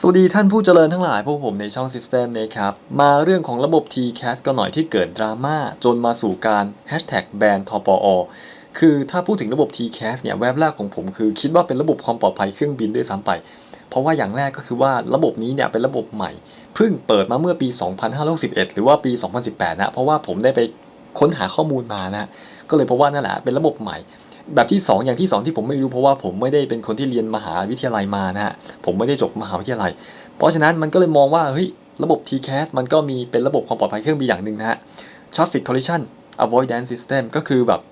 สวัสดีท่านผู้เจริญทั้งหลายพวกผมในช่อง System นะครับ มาเรื่องของระบบ TCAS ก็หน่อยที่เกิดดราม่าจนมาสู่การ Hashtag แบนทปอคือถ้าพูดถึงระบบ TCAS เนี่ยแวบแรกของผมคือคิดว่าเป็นระบบความปลอดภัยเครื่องบินด้วยซ้ำไป เพราะว่าอย่างแรกก็คือว่าระบบนี้เนี่ยเป็นระบบใหม่ เพิ่งเปิดมาเมื่อปี 2561 หรือว่าปี 2018 นะ เพราะว่าผมได้ไปค้นหาข้อมูลมานะ ก็เลยพบว่านั่นแหละเป็นระบบใหม่ แบบที่ 2 อย่างที่ 2 ที่ผมไม่รู้เพราะว่าผมไม่ได้เป็นคนที่เรียนมหาวิทยาลัยมานะฮะผมไม่ได้จบมหาวิทยาลัย เพราะฉะนั้นมันก็เลยมองว่าเฮ้ยระบบ TCAS มันก็มีเป็นระบบความปลอดภัยเครื่องบินอย่างหนึ่งนะฮะ Traffic Collision Avoidance System ก็คือแบบ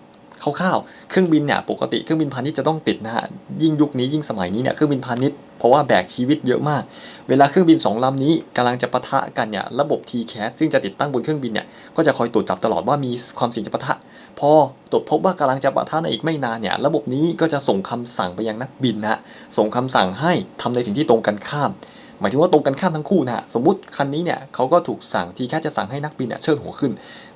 คร่าวๆ เครื่องบินเนี่ยปกติเครื่องบินพาณิชย์จะต้องติดนะฮะ ยิ่งยุคนี้ยิ่งสมัยนี้เนี่ยเครื่องบินพาณิชย์เพราะว่าแบกชีวิตเยอะมาก เวลาเครื่องบิน 2ลำนี้กำลังจะปะทะกันเนี่ยระบบ TCAS ซึ่งจะติดตั้งบนเครื่องบินเนี่ยก็จะคอยตรวจจับตลอดว่ามีความเสี่ยงจะปะทะ พอตรวจพบว่ากำลังจะปะทะในอีกไม่นานเนี่ยระบบนี้ก็จะส่งคำสั่งไปยังนักบินนะส่งคำสั่งให้ทำในสิ่งที่ตรงกันข้าม หมายถึงว่าตรงกันข้ามทั้งคู่นะสมมติคันนี้เนี่ยเขาก็ถูกสั่งทีแค่จะสั่งให้นักบินเนี่ยเชิดหัวขึ้น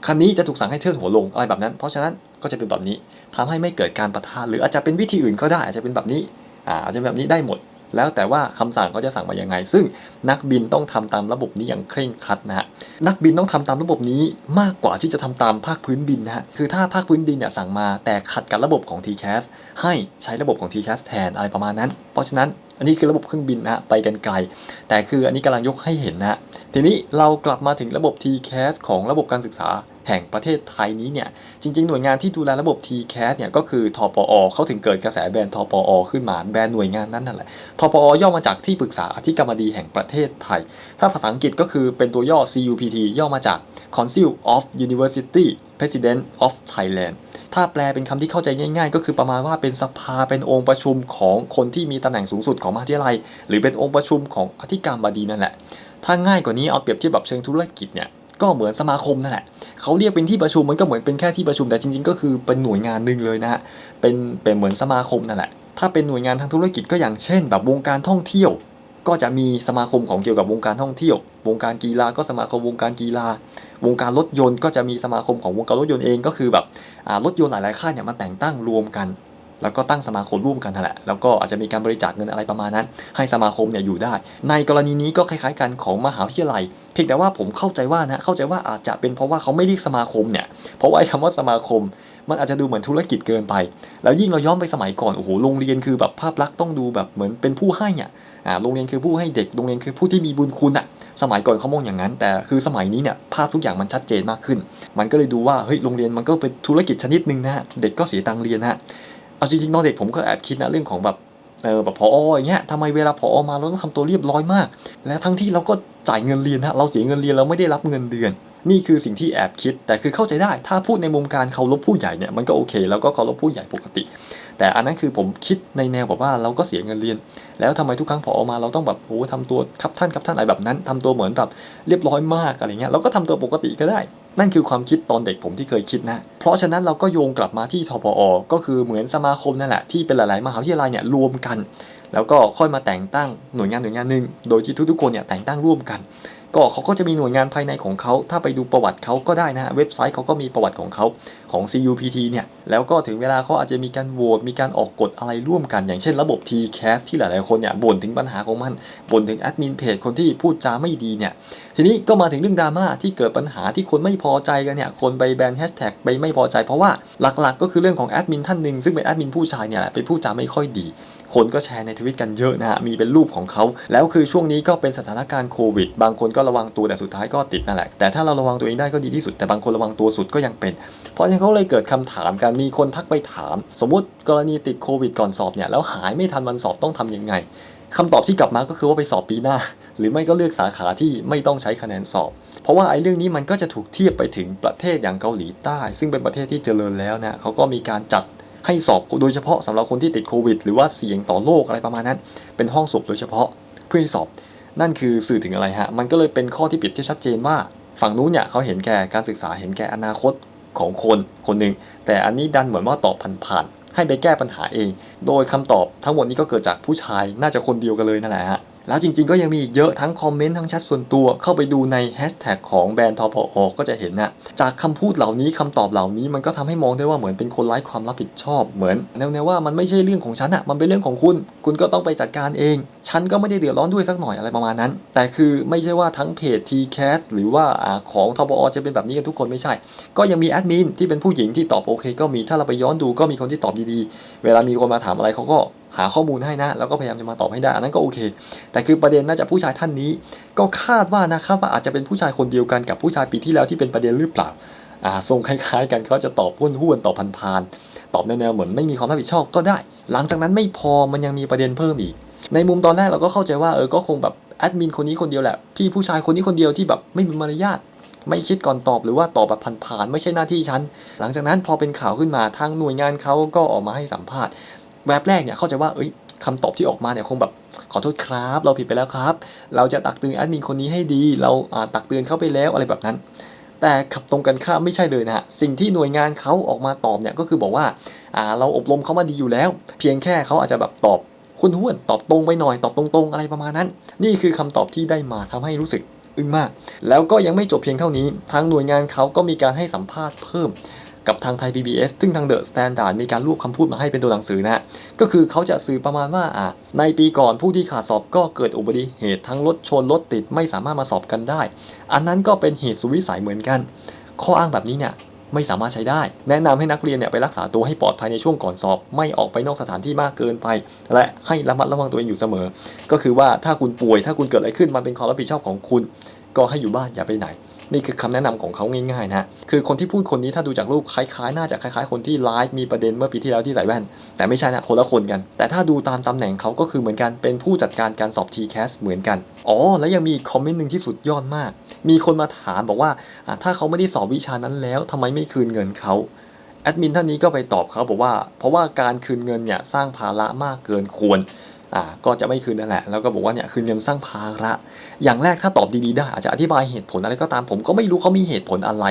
คันนี้จะถูกสั่งให้เชิดหัวลงอะไรแบบนั้น เพราะฉะนั้นก็จะเป็นแบบนี้ทำให้ไม่เกิดการปะทะหรืออาจจะเป็นวิธีอื่นก็ได้อาจจะเป็นแบบนี้อ่าอาจจะเป็นแบบนี้ได้หมด แล้วแต่ว่าคำสั่งเขาจะสั่งมายังไง ซึ่งนักบินต้องทำตามระบบนี้อย่างเคร่งครัดนะฮะนักบินต้องทำตามระบบนี้มากกว่าที่จะทำตามภาคพื้นบินนะฮะคือถ้าภาคพื้นดินเนี่ยสั่งมาแต่ขัดกับระบบของ TCAS ให้ใช้ระบบของ TCAS แทนอะไรประมาณนั้น เพราะฉะนั้นอันนี้คือระบบเครื่องบินนะฮะไปกันไกล แต่คืออันนี้กำลังยกให้เห็นนะฮะทีนี้เรากลับมาถึงระบบ TCAS ของระบบการศึกษา แห่งประเทศไทยนี้เนี่ยจริง ๆ หน่วยงานที่ดูแลระบบ TCAS เนี่ยก็คือทปอเขาถึงเกิดกระแสแบรนด์ทปอขึ้นมาแบรนด์หน่วยงานนั้นนั่นแหละทปอย่อมาจากที่ปรึกษาอธิการบดีแห่งประเทศไทย ถ้าภาษาอังกฤษก็คือเป็นตัวย่อ CUPT ย่อมาจาก Council of University President of Thailand ถ้าแปลเป็นคำที่เข้าใจง่าย ๆ ก็คือประมาณว่าเป็นสภาเป็นองค์ประชุมของคนที่มีตำแหน่งสูงสุดของมหาวิทยาลัย หรือเป็นองค์ประชุมของอธิการบดีนั่นแหละ ถ้าง่ายกว่านี้เอาเปรียบเทียบแบบเชิงธุรกิจเนี่ย ก็เหมือนสมาคมนั่นแหละเขาเรียกเป็นที่ประชุมมันก็เหมือนเป็นแค่ที่ประชุมแต่จริง ๆ ก็คือเป็นหน่วยงานหนึ่งเลยนะฮะเป็นเป็นเหมือนสมาคมนั่นแหละ ถ้าเป็นหน่วยงานทางธุรกิจก็อย่างเช่น แบบวงการท่องเที่ยว ก็จะมีสมาคมของเกี่ยวกับวงการท่องเที่ยว วงการกีฬาก็สมาคมวงการกีฬา วงการรถยนต์ ก็จะมีสมาคมของวงการรถยนต์เองก็คือแบบอ่ารถยนต์หลายๆค่ายเนี่ยมาแต่งตั้งรวมกัน แล้วก็ตั้งสมาคมร่วมกันนั่นแหละแล้วก็อาจจะมีการบริจาคเงินอะไรประมาณนั้น ให้สมาคมเนี่ยอยู่ได้ ในกรณีนี้ก็คล้ายๆกันของมหาวิทยาลัย เพียงแต่ว่าผมเข้าใจว่านะเข้าใจว่าอาจจะเป็นเพราะว่าเขาไม่เรียกสมาคมเนี่ยเพราะว่าไอ้คำว่าสมาคม มันอาจจะดูเหมือนธุรกิจเกินไป แล้วยิ่งเราย้อนไปสมัยก่อนโอ้โหโรงเรียนคือแบบภาพลักษณ์ต้องดูแบบเหมือนเป็นผู้ให้อะอ่าโรงเรียนคือผู้ให้เด็กโรงเรียนคือผู้ที่มีบุญคุณอะสมัยก่อนเขามองอย่างนั้น แต่คือสมัยนี้เนี่ยภาพทุกอย่างมันชัดเจนมากขึ้น มันก็เลยดูว่าเฮ้ยโรงเรียนมันก็เป็นธุรกิจชนิดหนึ่งนะเด็กก็เสียตังค์เรียนนะฮะ เอาจริงๆตอนเด็กผมก็แอบคิดนะเรื่องของแบบเออแบบพออย่างเงี้ยทำไมเวลาพอมาเราต้องทำตัวเรียบร้อยมาก และทั้งที่เราก็จ่ายเงินเรียนฮะเราเสียเงินเรียนเราไม่ได้รับเงินเดือน นี่คือสิ่งที่แอบคิด แต่คือเข้าใจได้ ถ้าพูดในมุมการเคารพผู้ใหญ่เนี่ยมันก็โอเค แล้วก็เคารพผู้ใหญ่ปกติ แต่อันนั้นคือผมคิดในแนวแบบว่าเราก็เสียเงินเรียน แล้วทำไมทุกครั้งพอออกมาเราต้องแบบโอ้ทำตัวครับท่านครับท่านอะไรแบบนั้นทำตัวเหมือนแบบเรียบร้อยมากอะไรเงี้ยเราก็ทำตัวปกติก็ได้ นั่นคือความคิดตอนเด็กผมที่เคยคิดนะ เพราะฉะนั้นเราก็โยงกลับมาที่ทปอ ก็คือเหมือนสมาคมนั่นแหละที่เป็นหลาย ๆ มหาวิทยาลัยเนี่ยรวมกัน แล้วก็ค่อยมาแต่งตั้งหน่วยงานหน่วยงานหนึ่งโดยที่ทุกๆคนเนี่ยแต่งตั้งร่วมกัน ก็เขาก็จะมีหน่วยงานภายในของเขาถ้าไปดูประวัติเขาก็ได้นะฮะเว็บไซต์เขาก็มีประวัติของเขาของ CUPT เนี่ยแล้วก็ถึงเวลาเขาอาจจะมีการโหวตมีการออกกฎอะไรร่วมกัน อย่างเช่นระบบ TCAS ที่หลายๆคนเนี่ยบ่นถึงปัญหาของมันบ่นถึงแอดมินเพจคนที่พูดจาไม่ดีเนี่ยทีนี้ก็มาถึงเรื่องดราม่าที่เกิดปัญหาที่คนไม่พอใจกันเนี่ยคนไปแบนแฮชแท็กไปไม่พอใจเพราะว่าหลักๆ ก็คือเรื่องของแอดมินท่านหนึ่งซึ่งเป็นแอดมินผู้ชายเนี่ยแหละไปพูดจาไม่ค่อยดี คนก็แชร์ในทวิตกันเยอะนะฮะมีเป็นรูปของเขา แล้วคือช่วงนี้ก็เป็นสถานการณ์โควิด บางคนก็ระวังตัวแต่สุดท้ายก็ติดนั่นแหละ แต่ถ้าเราระวังตัวเองได้ก็ดีที่สุด แต่บางคนระวังตัวสุดก็ยังเป็น เพราะฉะนั้นเขาเลยเกิดคำถามกัน มีคนทักไปถาม สมมุติกรณีติดโควิดก่อนสอบเนี่ย แล้วหายไม่ทันวันสอบต้องทำยังไงคำตอบที่กลับมาก็คือว่าไปสอบปีหน้า หรือไม่ก็เลือกสาขาที่ไม่ต้องใช้คะแนนสอบ เพราะว่าไอ้เรื่องนี้มันก็จะถูกเทียบไปถึงประเทศอย่างเกาหลีใต้ ซึ่งเป็นประเทศที่เจริญแล้วนะเขาก็มีการจัด ให้สอบโดยเฉพาะสำหรับคนที่ติดโควิด หรือว่าเสี่ยงต่อโรคอะไรประมาณนั้น เป็นห้องสอบโดยเฉพาะเพื่อให้สอบ นั่นคือสื่อถึงอะไรฮะ มันก็เลยเป็นข้อที่เปรียบเทียบชัดเจนว่า ฝั่งนู้นเนี่ยเขาเห็นแก่การศึกษาเห็นแก่อนาคตของคนคนหนึ่งแต่อันนี้ดันเหมือนว่าตอบผ่านๆให้ไปแก้ปัญหาเอง โดยคำตอบทั้งหมดนี้ก็เกิดจากผู้ชายน่าจะคนเดียวกันเลยนั่นแหละฮะ แล้วจริง ๆ ก็ยังมีอีกเยอะทั้งคอมเมนต์ทั้งแชทส่วนตัว เข้าไปดูในแฮชแท็กของแบรนด์ทพอก็จะเห็นนะจากคำพูดเหล่านี้คำตอบเหล่านี้มันก็ทำให้มองได้ว่าเหมือนเป็นคนไร้ความรับผิดชอบเหมือนแนวๆว่ามันไม่ใช่เรื่องของฉันอะมันเป็นเรื่องของคุณ คุณก็ต้องไปจัดการเอง ฉันก็ไม่ได้เดือดร้อนด้วยสักหน่อยอะไรประมาณนั้น แต่คือไม่ใช่ว่าทั้งเพจ TCAS หรือว่าอาของทบอจะเป็นแบบนี้กันทุกคนไม่ใช่ ก็ยังมีแอดมินที่เป็นผู้หญิงที่ตอบโอเค ก็มีถ้าเราไปย้อนดูก็มีคนที่ตอบดีๆ เวลามีคนมาถามอะไรเขาก็ หาข้อมูลให้นะ แล้วก็พยายามจะมาตอบให้ได้อันนั้นก็โอเค แต่คือประเด็นน่าจะผู้ชายท่านนี้ ก็คาดว่านะครับว่าอาจจะเป็นผู้ชายคนเดียวกันกับผู้ชายปีที่แล้วที่เป็นประเด็นหรือเปล่าอ่าทรงคล้ายๆ กันเขาจะตอบห้วนห้นตอบพันๆตอบแนวๆเหมือนไม่มีความรับผิดชอบก็ได้ หลังจากนั้นไม่พอมันยังมีประเด็นเพิ่มอีก ในมุมตอนแรกเราก็เข้าใจว่าเออก็คงแบบแอดมินคนนี้คนเดียวแหละพี่ผู้ชายคนนี้คนเดียวที่แบบไม่มีมารยาทไม่คิดก่อนตอบหรือว่าตอบแบบผ่านๆไม่ใช่หน้าที่ฉัน หลังจากนั้นพอเป็นข่าวขึ้นมาทางหน่วยงานเขาก็ออกมาให้สัมภาษณ์ แวบแรกเนี่ยเข้าใจว่าเอ้ยคำตอบที่ออกมาเนี่ยคงแบบขอโทษครับ เราผิดไปแล้วครับ เราจะตักเตือนแอดมินคนนี้ให้ดี เราตักเตือนเขาไปแล้วอะไรแบบนั้น แต่ขับตรงกันข้ามไม่ใช่เลยนะฮะสิ่งที่หน่วยงานเขาออกมาตอบเนี่ยก็คือบอกว่าอ่าเราอบรมเขามาดีอยู่แล้ว เพียงแค่เขาอาจจะแบบตอบคุณห้วนตอบตรงไปหน่อยตอบตรงๆ อะไรประมาณนั้น นี่คือคำตอบที่ได้มาทำให้รู้สึกอึ้งมาก แล้วก็ยังไม่จบเพียงเท่านี้ ทางหน่วยงานเขาก็มีการให้สัมภาษณ์เพิ่ม กับทางไทย PBS ซึ่งทางเดอะสแตนดาร์ดมีการรวบคำพูดมาให้เป็นตัวหนังสือนะฮะก็คือเขาจะสื่อประมาณว่าอ่าในปีก่อนผู้ที่ขาดสอบก็เกิดอุบัติเหตุทั้งรถชนรถติดไม่สามารถมาสอบกันได้ อันนั้นก็เป็นเหตุสุวิสัยเหมือนกัน ข้ออ้างแบบนี้เนี่ยไม่สามารถใช้ได้ แนะนำให้นักเรียนเนี่ยไปรักษาตัวให้ปลอดภัยในช่วงก่อนสอบ ไม่ออกไปนอกสถานที่มากเกินไป และให้ระมัดระวังตัวเองอยู่เสมอ ก็คือว่าถ้าคุณป่วยถ้าคุณเกิดอะไรขึ้นมันเป็นความรับผิดชอบของคุณ ก็ให้อยู่บ้านอย่าไปไหน นี่คือคำแนะนำของเขาง่ายๆนะฮะคือคนที่พูดคนนี้ถ้าดูจากรูปคล้ายๆ น่าจะคล้ายๆ คนที่ไลฟ์มีประเด็นเมื่อปีที่แล้วที่ใส่แว่น แต่ไม่ใช่นะคนละคนกัน แต่ถ้าดูตามตำแหน่งเขาก็คือเหมือนกันเป็นผู้จัดการการสอบ TCAS เหมือนกัน อ๋อ แล้วยังมีคอมเมนต์หนึ่งที่สุดยอดมาก มีคนมาถามบอกว่าอะถ้าเขาไม่ได้สอบวิชานั้นแล้วทำไมไม่คืนเงินเขาแอดมินท่านนี้ก็ไปตอบเขาบอกว่า เพราะว่าการคืนเงินเนี่ยสร้างภาระมากเกินควร อ่าก็จะไม่คืนนั่นแหละแล้วก็บอกว่าเนี่ยคืนเงินสร้างภาระ อย่างแรกถ้าตอบดีๆได้อาจจะอธิบายเหตุผลอะไรก็ตามผมก็ไม่รู้เขามีเหตุผลอะไร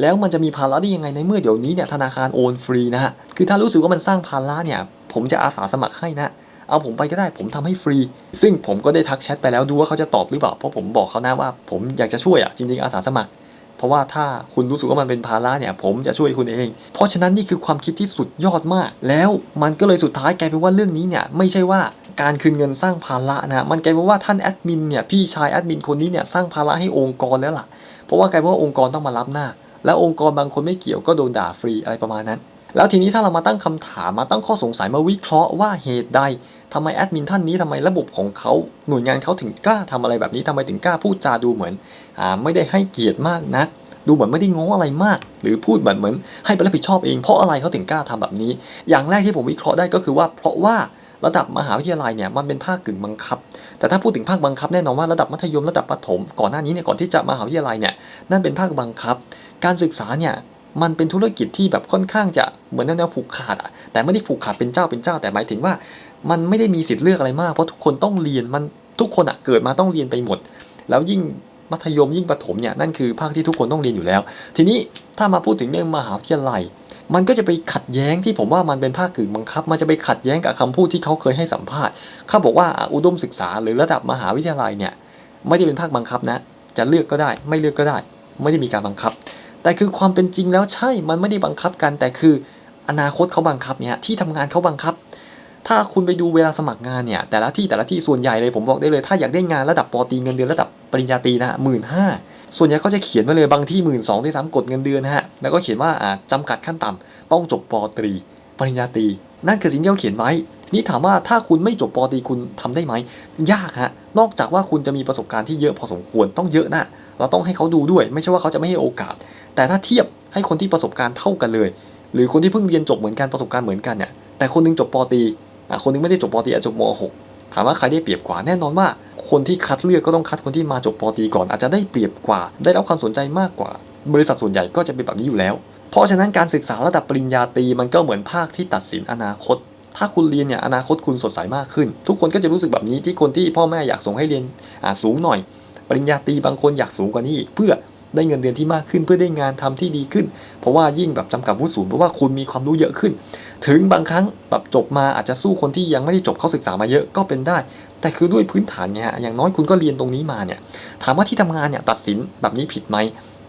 แล้วมันจะมีภาระได้ยังไงในเมื่อเดี๋ยวนี้เนี่ยธนาคารโอนฟรีนะฮะคือถ้ารู้สึกว่ามันสร้างภาระเนี่ยผมจะอาสาสมัครให้นะเอาผมไปก็ได้ผมทำให้ฟรี ซึ่งผมก็ได้ทักแชทไปแล้วดูว่าเขาจะตอบหรือเปล่าเพราะผมบอกเขานะว่าผมอยากจะช่วยอะจริง ๆ อาสาสมัคร เพราะว่าถ้าคุณรู้สึกว่ามันเป็นภาระเนี่ย ผมจะช่วยคุณเอง เพราะฉะนั้นนี่คือความคิดที่สุดยอดมาก แล้วมันก็เลยสุดท้ายกลายเป็นว่าเรื่องนี้เนี่ยไม่ใช่ว่า การคืนเงินสร้างภาระนะมันกลายเป็นว่าท่านแอดมินเนี่ยพี่ชายแอดมินคนนี้เนี่ยสร้างภาระให้องค์กรแล้วล่ะ เพราะว่ากลายเป็นว่าองค์กรต้องมารับหน้า แล้วองค์กรบางคนไม่เกี่ยวก็โดนด่าฟรีอะไรประมาณนั้น แล้วทีนี้ถ้าเรามาตั้งคำถามมาตั้งข้อสงสัยมาวิเคราะห์ว่าเหตุใดทำไมแอดมินท่านนี้ทำไมระบบของเขาหน่วยงานเขาถึงกล้าทำอะไรแบบนี้ทำไมถึงกล้าพูดจาดูเหมือนอ่าไม่ได้ให้เกียรติมากนักดูเหมือนไม่ได้ง้ออะไรมาก หรือพูดแบบเหมือนให้ไปรับผิดชอบเองเพราะอะไรเขาถึงกล้าทำแบบนี้ อย่างแรกที่ผมวิเคราะห์ได้ก็คือว่า เพราะว่า ระดับมหาวิทยาลัยเนี่ยมันเป็นภาคกึ่งบังคับ แต่ถ้าพูดถึงภาคบังคับแน่นอนว่าระดับมัธยมระดับประถมก่อนหน้านี้เนี่ยก่อนที่จะมหาวิทยาลัยเนี่ยนั่นเป็นภาคบังคับ การศึกษาเนี่ยมันเป็นธุรกิจที่แบบค่อนข้างจะเหมือนแนวผูกขาดอะแต่ไม่ได้ผูกขาดเป็นเจ้าเป็นเจ้า แต่หมายถึงว่า มันไม่ได้มีสิทธิ์เลือกอะไรมากเพราะทุกคนต้องเรียนมันทุกคนอะเกิดมาต้องเรียนไปหมด แล้วยิ่งมัธยมยิ่งประถมเนี่ยนั่นคือภาคที่ทุกคนต้องเรียนอยู่แล้ว ทีนี้ถ้ามาพูดถึงเรื่องมหาวิทยาลัย มันก็จะไปขัดแย้งที่ผมว่ามันเป็นภาคกึ่งบังคับ มันจะไปขัดแย้งกับคำพูดที่เขาเคยให้สัมภาษณ์เขาบอกว่าอุดมศึกษาหรือระดับมหาวิทยาลัยเนี่ยไม่ได้เป็นภาคบังคับนะ จะเลือกก็ได้ ไม่เลือกก็ได้ ไม่ได้มีการบังคับ แต่คือความเป็นจริงแล้วใช่ มันไม่ได้บังคับกัน แต่คืออนาคตเขาบังคับเนี่ยที่ทำงานเขาบังคับ ถ้าคุณไปดูเวลาสมัครงานเนี่ยแต่ละที่แต่ละที่ส่วนใหญ่เลยผมบอกได้เลย ถ้าอยากได้งานระดับปอตีเงินเดือนระดับปริญญาตรีนะฮะหมื่นห้า ส่วนใหญ่เขาจะเขียนไว้เลยบางที่หมื่นสองด้วยซ้ำกดเงินเดือนนะฮะ แล้วก็เขียนว่าอ่าจำกัดขั้นต่ำต้องจบปตรี ปริญญาตรี นั่นคือสิ่งที่เขาเขียนไว้ นี่ถามว่าถ้าคุณไม่จบปตรีคุณทำได้ไหม ยากฮะ นอกจากว่าคุณจะมีประสบการณ์ที่เยอะพอสมควร ต้องเยอะนะ เราต้องให้เขาดูด้วย ไม่ใช่ว่าเขาจะไม่ให้โอกาส แต่ถ้าเทียบให้คนที่ประสบการณ์เท่ากันเลย หรือคนที่เพิ่งเรียนจบเหมือนกันประสบการณ์เหมือนกันเนี่ย แต่คนนึงจบปตรีอะคนนึงไม่ได้จบปตรีอาจจะจบม .6 ถามว่าใครได้เปรียบกว่าแน่นอนว่า คนที่คัดเลือกก็ต้องคัดคนที่มาจบปตรีก่อน อาจจะได้เปรียบกว่า ได้รับความสนใจมากกว่า บริษัทส่วนใหญ่ก็จะเป็นแบบนี้อยู่แล้ว เพราะฉะนั้นการศึกษาระดับปริญญาตรีมันก็เหมือนภาคที่ตัดสินอนาคต ถ้าคุณเรียนเนี่ยอนาคตคุณสดใสมากขึ้น ทุกคนก็จะรู้สึกแบบนี้ที่คนที่พ่อแม่อยากส่งให้เรียนอ่าสูงหน่อย ปริญญาตรีบางคนอยากสูงกว่านี้อีกเพื่อ ได้เงินเดือนที่มากขึ้นเพื่อได้งานทำที่ดีขึ้น เพราะว่ายิ่งแบบจำกัดวุฒิสูงเพราะว่าคุณมีความรู้เยอะขึ้น ถึงบางครั้งแบบจบมาอาจจะสู้คนที่ยังไม่ได้จบเข้าศึกษามาเยอะก็เป็นได้ แต่คือด้วยพื้นฐานเนี่ยอย่างน้อยคุณก็เรียนตรงนี้มาเนี่ยถามว่าที่ทำงานเนี่ยตัดสินแบบนี้ผิดไหม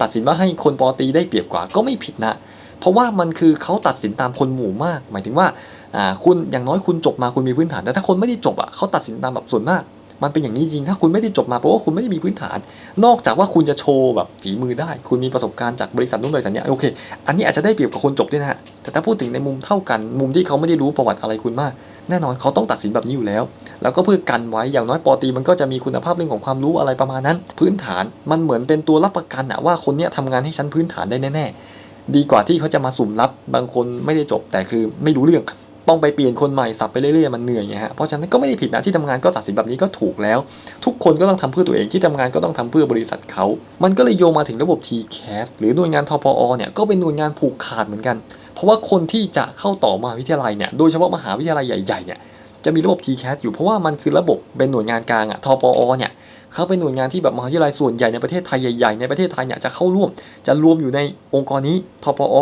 ตัดสินว่าให้คนปอตีได้เปรียบกว่าก็ไม่ผิดนะ เพราะว่ามันคือเขาตัดสินตามคนหมู่มาก หมายถึงว่าอ่าคุณอย่างน้อยคุณจบมาคุณมีพื้นฐานแต่ถ้าคนไม่ได้จบอะเขาตัดสินตามแบบส่วนมาก มันเป็นอย่างนี้จริง ถ้าคุณไม่ได้จบมาเพราะว่าคุณไม่ได้มีพื้นฐาน นอกจากว่าคุณจะโชว์แบบฝีมือได้ คุณมีประสบการณ์จากบริษัทนู้นบริษัทนี้โอเค อันนี้อาจจะได้เปรียบกับคนจบด้วยนะฮะ แต่ถ้าพูดถึงในมุมเท่ากัน มุมที่เขาไม่ได้รู้ประวัติอะไรคุณมาก แน่นอนเขาต้องตัดสินแบบนี้อยู่แล้ว แล้วก็เพื่อกันไว้ อย่างน้อยปอตีมันก็จะมีคุณภาพเรื่องของความรู้อะไรประมาณนั้น พื้นฐานมันเหมือนเป็นตัวรับประกันอะว่าคนเนี้ยทำงานให้ชั้นพื้นฐานได้แน่ๆดีกว่าที่เขาจะมาสุ่มรับบางคนไม่ได้จบแต่คือไม่รู้เรื่อง ต้องไปเปลี่ยนคนใหม่สับไปเรื่อยๆมันเหนื่อยไงฮะเพราะฉะนั้นก็ไม่ได้ผิดนะที่ทำงานก็ตัดสินแบบนี้ก็ถูกแล้ว ทุกคนก็ต้องทำเพื่อตัวเองที่ทำงานก็ต้องทำเพื่อบริษัทเขา มันก็เลยโยงมาถึงระบบ TCAS หรือหน่วยงานทปอเนี่ยก็เป็นหน่วยงานผูกขาดเหมือนกัน เพราะว่าคนที่จะเข้าต่อมาวิทยาลัยเนี่ยโดยเฉพาะมหาวิทยาลัยใหญ่ๆเนี่ยจะมีระบบ TCAS อยู่เพราะว่ามันคือระบบเป็นหน่วยงานกลางอะทปอเนี่ยเขาเป็นหน่วยงานที่แบบมหาวิทยาลัยส่วนใหญ่ในประเทศไทยใหญ่ๆในประเทศไทยเนี่ยจะเข้าร่วม จะรวมอยู่ในองค์กรนี้ทปอ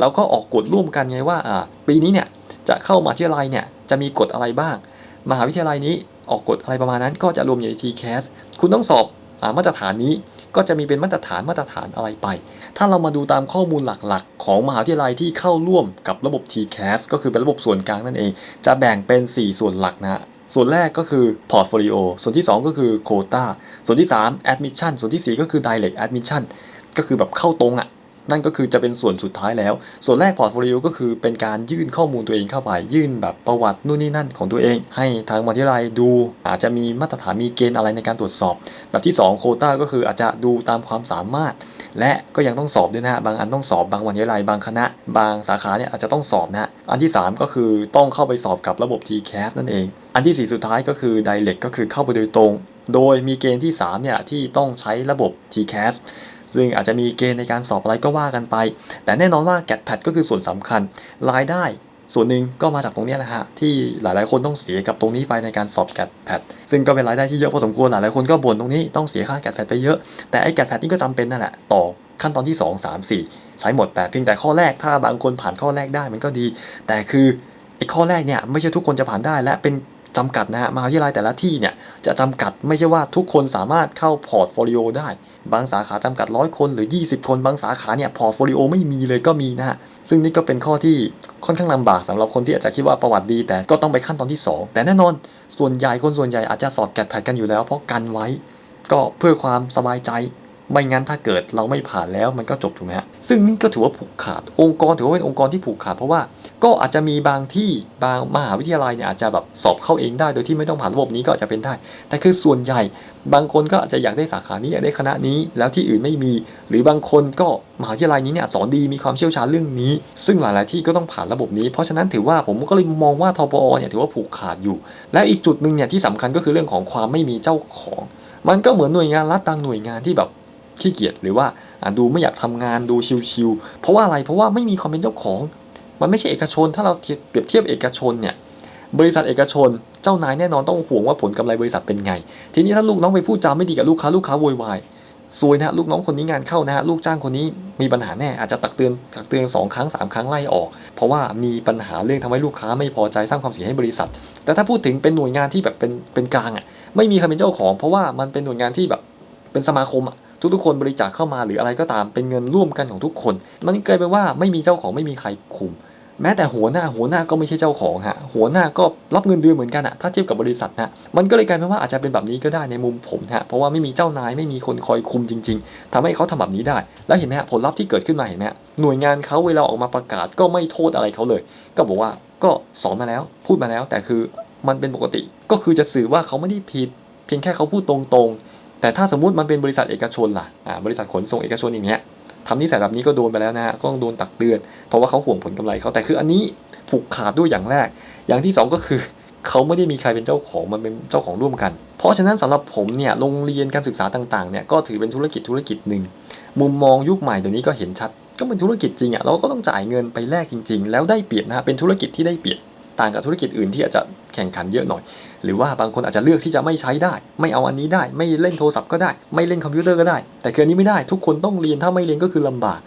แล้วก็ออกกฎร่วมกันไงว่าปีนี้เนี่ย จะเข้ามหาวิทยาลัยเนี่ยจะมีกฎอะไรบ้าง มหาวิทยาลัยนี้ออกกฎอะไรประมาณนั้น ก็จะรวมอยู่ใน TCAS คุณต้องสอบอามาตรฐานนี้ก็จะมีเป็นมาตรฐานมาตรฐานอะไรไป ถ้าเรามาดูตามข้อมูลหลักๆ ของมหาวิทยาลัยที่เข้าร่วมกับระบบ TCAS ก็คือเป็นระบบส่วนกลางนั่นเอง จะแบ่งเป็น 4 ส่วนหลักนะ ส่วนแรกก็คือ Portfolio ส่วนที่ 2 ก็คือ Quota ส่วนที่ 3 Admission ส่วนทีสี่ 4 ก็คือ Direct Admission ก็คือแบบเข้าตรงอะ่ะ นั่นก็คือจะเป็นส่วนสุดท้ายแล้ว ส่วนแรกพอร์ตโฟลิโอก็คือเป็นการยื่นข้อมูลตัวเองเข้าไป ยื่นแบบประวัตินู่นนี่นั่นของตัวเอง ให้ทางมหาวิทยาลัยดู อาจจะมีมาตรฐานมีเกณฑ์อะไรในการตรวจสอบ แบบที่ 2 โคต้าก็คืออาจจะดูตามความสามารถ และก็ยังต้องสอบด้วยนะฮะบางอันต้องสอบบางมหาวิทยาลัยบางคณะ บางสาขาเนี่ยอาจจะต้องสอบนะฮะอันที่ 3 ก็คือต้องเข้าไปสอบกับระบบ TCAS นั่นเอง อันที่ 4 สุดท้ายก็คือ Direct ก็คือเข้าไปโดยตรง โดยมีเกณฑ์ที่3เนี่ยที่ต้องใช้ระบบ TCAS ซึ่งอาจจะมีเกณฑ์ในการสอบอะไรก็ว่ากันไป แต่แน่นอนว่า GAT PAT ก็คือส่วนสำคัญรายได้ส่วนหนึ่งก็มาจากตรงนี้แหละฮะที่หลายๆ คนต้องเสียกับตรงนี้ไปในการสอบ GAT PAT ซึ่งก็เป็นรายได้ที่เยอะพอสมควรหลายๆคนก็บ่นตรงนี้ต้องเสียค่า GAT PAT ไปเยอะ แต่ไอ้ GAT PAT นี่ก็จำเป็นนั่นแหละต่อขั้นตอนที่ 2 3 4 ใช้หมดแต่เพียงแต่ข้อแรกถ้าบางคนผ่านข้อแรกได้มันก็ดี แต่คือไอ้ข้อแรกเนี่ยไม่ใช่ทุกคนจะผ่านได้และเป็น จำกัดนะฮะมหาวิทยาลัยแต่ละที่เนี่ยจะจำกัดไม่ใช่ว่าทุกคนสามารถเข้าพอร์ตโฟลิโอได้ บางสาขาจำกัดร้อยคนหรือ 20 คนบางสาขาเนี่ยพอร์ตโฟลิโอไม่มีเลยก็มีนะฮะซึ่งนี่ก็เป็นข้อที่ค่อนข้างลำบากสำหรับคนที่อาจจะคิดว่าประวัติดี แต่ก็ต้องไปขั้นตอนที่ 2 แต่แน่นอน ส่วนใหญ่คนส่วนใหญ่อาจจะสอบแกดแพดกันอยู่แล้วเพราะกันไว้ ก็เพื่อความสบายใจ ไม่งั้นถ้าเกิดเราไม่ผ่านแล้วมันก็จบถูกไหมฮะซึ่งนี่ก็ถือว่าผูกขาด องค์กรถือว่าเป็นองค์กรที่ผูกขาดเพราะว่าก็อาจจะมีบางที่บางมหาวิทยาลัยเนี่ยอาจจะแบบสอบเข้าเองได้ โดยที่ไม่ต้องผ่านระบบนี้ก็อาจจะเป็นได้ แต่คือส่วนใหญ่ บางคนก็อาจจะอยากได้สาขานี้อยากได้คณะนี้ แล้วที่อื่นไม่มี หรือบางคนก็มหาวิทยาลัยนี้เนี่ยสอนดีมีความเชี่ยวชาญเรื่องนี้ ซึ่งหลาย ๆ ที่ก็ต้องผ่านระบบนี้ เพราะฉะนั้นถือว่าผมก็เลยมองว่าทปอเนี่ยถือว่าผูกขาดอยู่ และอีกจุดหนึ่งเนี่ยที่สำคัญก็คือเรื่องของความไม่มีเจ้าของ มันก็เหมือนหน่วยงานรัฐต่างหน่วยงานที่แบบ ขี้เกียจหรือว่าดูไม่อยากทำงานดูชิวๆเพราะว่าอะไรเพราะว่าไม่มีความเป็นเจ้าของ มันไม่ใช่เอกชน ถ้าเราเปรียบเทียบเอกชนเนี่ยบริษัทเอกชน เจ้านายแน่นอนต้องห่วงว่าผลกำไรบริษัทเป็นไง ทีนี้ถ้าลูกน้องไปพูดจาไม่ดีกับลูกค้าลูกค้าโวยวายซวยนะลูกน้องคนนี้งานเข้านะลูกจ้างคนนี้มีปัญหาแน่อาจจะตักเตือนตักเตือนสองครั้งสามครั้งไล่ออก เพราะว่ามีปัญหาเรื่องทำให้ลูกค้าไม่พอใจสร้างความเสียให้บริษัท แต่ถ้าพูดถึงเป็นหน่วยงานที่แบบเป็นเป็นกลางอะไม่มีใครเป็นเจ้าของ เพราะว่ามันเป็นหน่วยงานที่แบบเป็นสมาคมอะ ทุกๆคนบริจาคเข้ามาหรืออะไรก็ตามเป็นเงินร่วมกันของทุกคน มันเกลายเป็นว่าไม่มีเจ้าของไม่มีใครคุม แม้แต่หัวหน้าหัวหน้าก็ไม่ใช่เจ้าของฮะหัวหน้าก็รับเงินเดือนเหมือนกันอะถ้าเทียบกับบริษัทนะมันก็เลยกลายเป็นว่าอาจจะเป็นแบบนี้ก็ได้ในมุมผมฮะเพราะว่าไม่มีเจ้านายไม่มีคนคอยคุมจริง ๆทำให้เขาทำแบบนี้ได้ แล้วเห็นไหมฮะผลลัพธ์ที่เกิดขึ้นมาเห็นไหมฮะหน่วยงานเขาเวลาออกมาประกาศก็ไม่โทษอะไรเขาเลย ก็บอกว่าก็สอนมาแล้วพูดมาแล้วแต่คือมันเป็นปกติก็คือจะสื่อว่าเขาไม่ได้ผิด เพียงแค่เขาพูดตรงๆ แต่ถ้าสมมุติมันเป็นบริษัทเอกชนล่ะอ่าบริษัทขนส่งเอกชนอย่างเงี้ยทำนิสัยแบบนี้ก็โดนไปแล้วนะฮะก็ต้องโดนตักเตือน เพราะว่าเขาห่วงผลกำไรเขาแต่คืออันนี้ผูกขาดด้วยอย่างแรก อย่างที่สองก็คือเขาไม่ได้มีใครเป็นเจ้าของมันเป็นเจ้าของร่วมกัน เพราะฉะนั้นสำหรับผมเนี่ยโรงเรียนการศึกษาต่างๆเนี่ยก็ถือเป็นธุรกิจธุรกิจหนึ่งมุมมองยุคใหม่เดี๋ยวนี้ก็เห็นชัด ก็เป็นธุรกิจจริงอะเราก็ต้องจ่ายเงินไปแลกจริง ๆ แล้วได้เปรียบนะฮะเป็นธุรกิจที่ได้เปรียบ ต่างกับธุรกิจอื่นที่อาจจะแข่งขันเยอะหน่อย หรือว่าบางคนอาจจะเลือกที่จะไม่ใช้ได้ ไม่เอาอันนี้ได้ ไม่เล่นโทรศัพท์ก็ได้ ไม่เล่นคอมพิวเตอร์ก็ได้ แต่คืออันนี้ไม่ได้ ทุกคนต้องเรียน ถ้าไม่เรียนก็คือลำบาก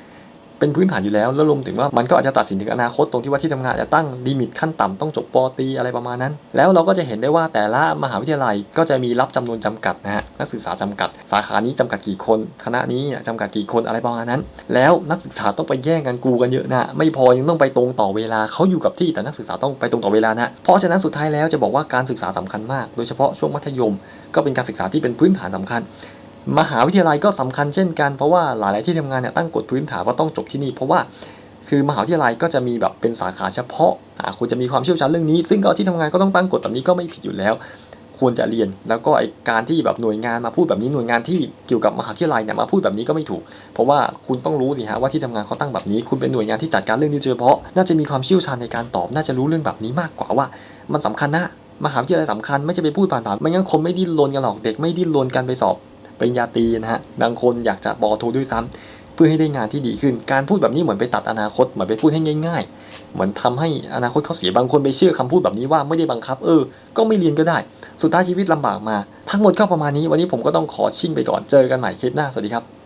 เป็นพื้นฐานอยู่แล้ว แล้วรวมถึงว่ามันก็อาจจะตัดสินถึงอนาคตตรงที่ว่าที่ทำงานจะตั้งลิมิตขั้นต่ำต้องจบปอตีอะไรประมาณนั้น แล้วเราก็จะเห็นได้ว่าแต่ละมหาวิทยาลัยก็จะมีรับจำนวนจำกัดนะฮะนักศึกษาจำกัด สาขานี้จำกัดกี่คน คณะนี้เนี่ยจำกัดกี่คนอะไรประมาณนั้น แล้วนักศึกษาต้องไปแย่งกันกูกันเยอะนะไม่พอยังต้องไปตรงต่อเวลาเขาอยู่กับที่แต่นักศึกษาต้องไปตรงต่อเวลานะเพราะฉะนั้นสุดท้ายแล้วจะบอกว่าการศึกษาสำคัญมาก โดยเฉพาะช่วงมัธยม ก็เป็นการศึกษาที่เป็นพื้นฐานสำคัญ มหาวิทยาลัยก็สำคัญเช่นกันเพราะว่าหลาย ๆ ที่ทำงานเนี่ยตั้งกฎพื้นฐานว่าต้องจบที่นี่เพราะว่าคือมหาวิทยาลัยก็จะมีแบบเป็นสาขาเฉพาะาคุณจะมีความเชี่ยวชาญเรื่องนี้ ซึ่งก็ที่ทำงานก็ต้องตั้งกฎแบบนี้ก็ไม่ผิดอยู่แล้ว ควรจะเรียน แล้วก็ไอการที่แบบหน่วยงานมาพูดแบบนี้หน่วยงานที่เกี่ยวกับมหาวิทยาลัยเนี่ยมาพูดแบบนี้ก็ไม่ถูก เพราะว่าคุณต้องรู้สิฮะว่าที่ทำงานเขาตั้งแบบนี้ คุณเป็นหน่วยงานที่จัดการเรื่องนี้โดยเฉพาะ น่าจะมีความเชี่ยวชาญในการตอบ น่าจะรู้เรื่องแบบนี้มากกว่าว่า มันสำคัญนะมหาวิทยาลัยสำคัญไม่ใช่ไปพูดผ่านๆไม่งั้นคนไม่ดิ้นรนกันหรอกเด็กไม่ดิ้นรนกันไปสอบ ปริญญาตรีนะฮะบางคนอยากจะบอโทด้วยซ้ำเพื่อให้ได้งานที่ดีขึ้น การพูดแบบนี้เหมือนไปตัดอนาคตเหมือนไปพูดให้ง่าย ๆ เหมือนทำให้อนาคตเขาเสียบางคนไปเชื่อคำพูดแบบนี้ว่าไม่ได้บังคับ เออ ก็ไม่เรียนก็ได้ สุดท้ายชีวิตลำบากมา ทั้งหมดก็ประมาณนี้วันนี้ผมก็ต้องขอชิ่งไปก่อนเจอกันใหม่คลิปหน้าสวัสดีครับ